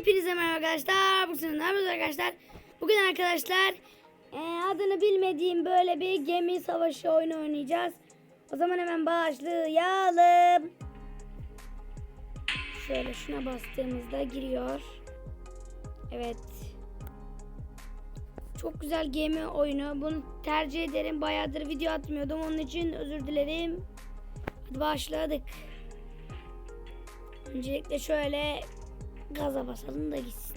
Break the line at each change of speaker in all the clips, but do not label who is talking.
Hepinize merhaba arkadaşlar. Bugün ne yapıyoruz arkadaşlar? Bugün arkadaşlar e, adını bilmediğim böyle bir gemi savaşı oyunu oynayacağız. O zaman hemen başlayalım. Şöyle şuna bastığımızda giriyor. Evet. Çok güzel gemi oyunu. Bunu tercih ederim. Bayağıdır video atmıyordum. Onun için özür dilerim. Hadi başladık. Öncelikle şöyle gaza basalım da gitsin.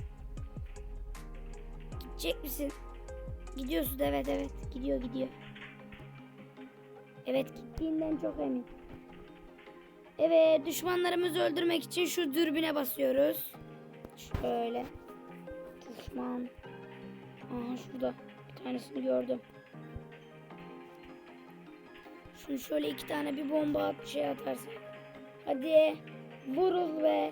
Gidecek misin? Gidiyorsun evet evet. Gidiyor gidiyor. Evet gittiğinden çok emin. Evet düşmanlarımızı öldürmek için şu dürbüne basıyoruz. Şöyle. Düşman. Aha şurada. Bir tanesini gördüm. Şunu şöyle iki tane bir bomba at şey atarsak. Hadi. Vurul be.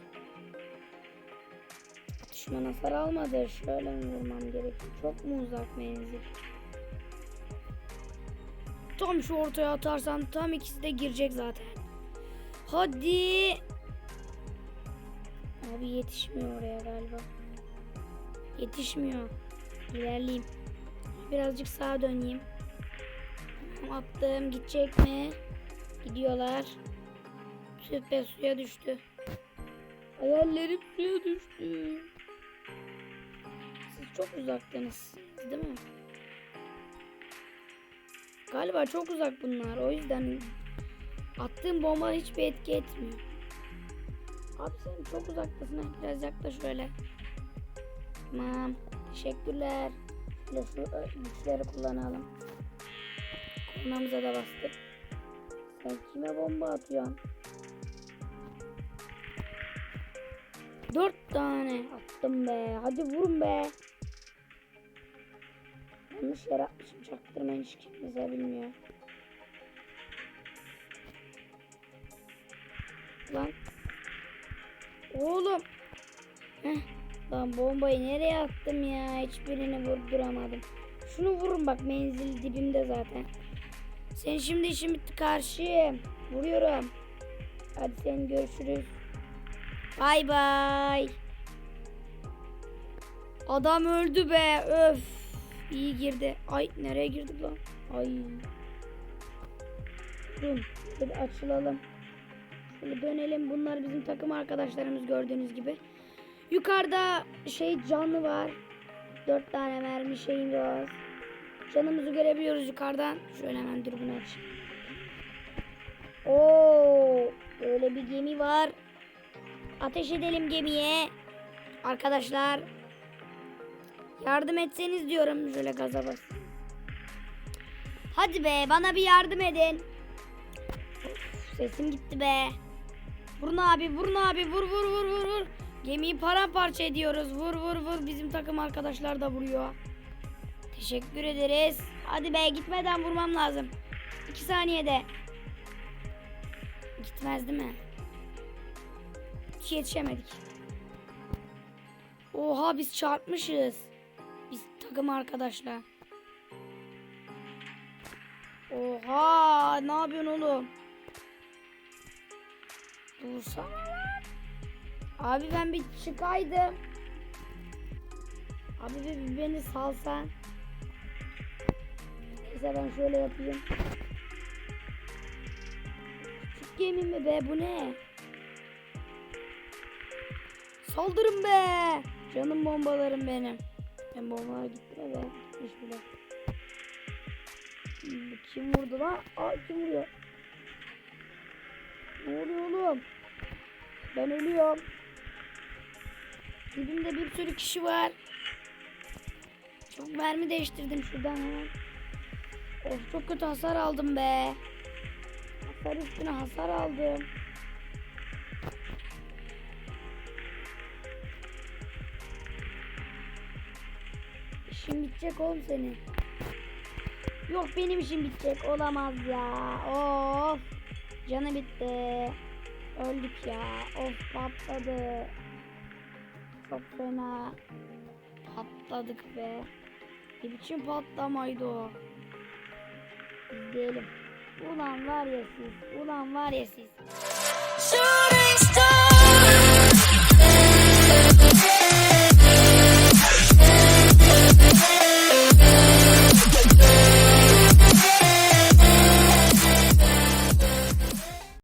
Düşman hasar almadı. Şöyle vurmam gerekiyor? Çok mu uzak menzil? Tam şu ortaya atarsan tam ikisi de girecek zaten. Hadi. Abi yetişmiyor oraya galiba. Yetişmiyor. İlerleyeyim. Birazcık sağa döneyim. Attım. Gidecek mi? Gidiyorlar. Süper suya düştü. Hayallerim suya düştü. Siz çok uzaktanız değil mi? Galiba çok uzak bunlar. O yüzden attığım bomba hiçbir etki etmiyor. Abi sen çok uzaktasın. Biraz yaklaş şöyle. Tamam. Teşekkürler. Şöyle şu ö, güçleri kullanalım. Kornamıza da bastık. Sen kime bomba atıyorsun? Dört tane attım be. Hadi vurun be. Yanlış yer atmışım. Çaktırmayın hiç kimse bilmiyor. Lan. Oğlum. Heh. Lan bombayı nereye attım ya? Hiçbirini vurduramadım. Şunu vurun bak menzil dibimde zaten. Sen şimdi işin bitti karşı. Vuruyorum. Hadi sen görüşürüz. Bay bay. Adam öldü be. Öf. İyi girdi. Ay nereye girdik lan? Ay. Durun. Hadi açılalım. Şöyle dönelim. Bunlar bizim takım arkadaşlarımız gördüğünüz gibi. Yukarıda şey canlı var. Dört tane mermi şeyim var. Canımızı görebiliyoruz yukarıdan. Şöyle hemen dürbünü açayım. Oo, öyle bir gemi var. Ateş edelim gemiye. Arkadaşlar. Yardım etseniz diyorum. Şöyle gaza bas. Hadi be bana bir yardım edin. Of, sesim gitti be. Vurun abi vurun abi vur vur vur vur vur. Gemiyi paramparça ediyoruz. Vur vur vur. Bizim takım arkadaşlar da vuruyor. Teşekkür ederiz. Hadi be gitmeden vurmam lazım. İki saniyede. Gitmez değil mi? Hiç yetişemedik. Oha biz çarpmışız. Biz takım arkadaşlar. Oha ne yapıyorsun oğlum? Dursana lan. Abi ben bir çıkaydım. Abi bir beni salsan. Neyse ben şöyle yapayım. Küçük gemi mi be bu ne? Saldırın be. Canım bombalarım benim. Ben bombalar gitti be. Gitmiş bile. Kim vurdu lan? Aa kim vuruyor? Ne oluyor oğlum? Ben ölüyorum. Dibimde bir sürü kişi var. Çok mermi değiştirdim şuradan hemen. Of çok kötü hasar aldım be. Hasar üstüne hasar aldım. İşin bitecek oğlum senin. Yok benim işim bitecek. Olamaz ya. Of. Canı bitti. Öldük ya. Of patladı. Çok fena. Patladık be. Ne biçim patlamaydı o. İzleyelim. Ulan var ya siz. Ulan var ya siz.
Shooting star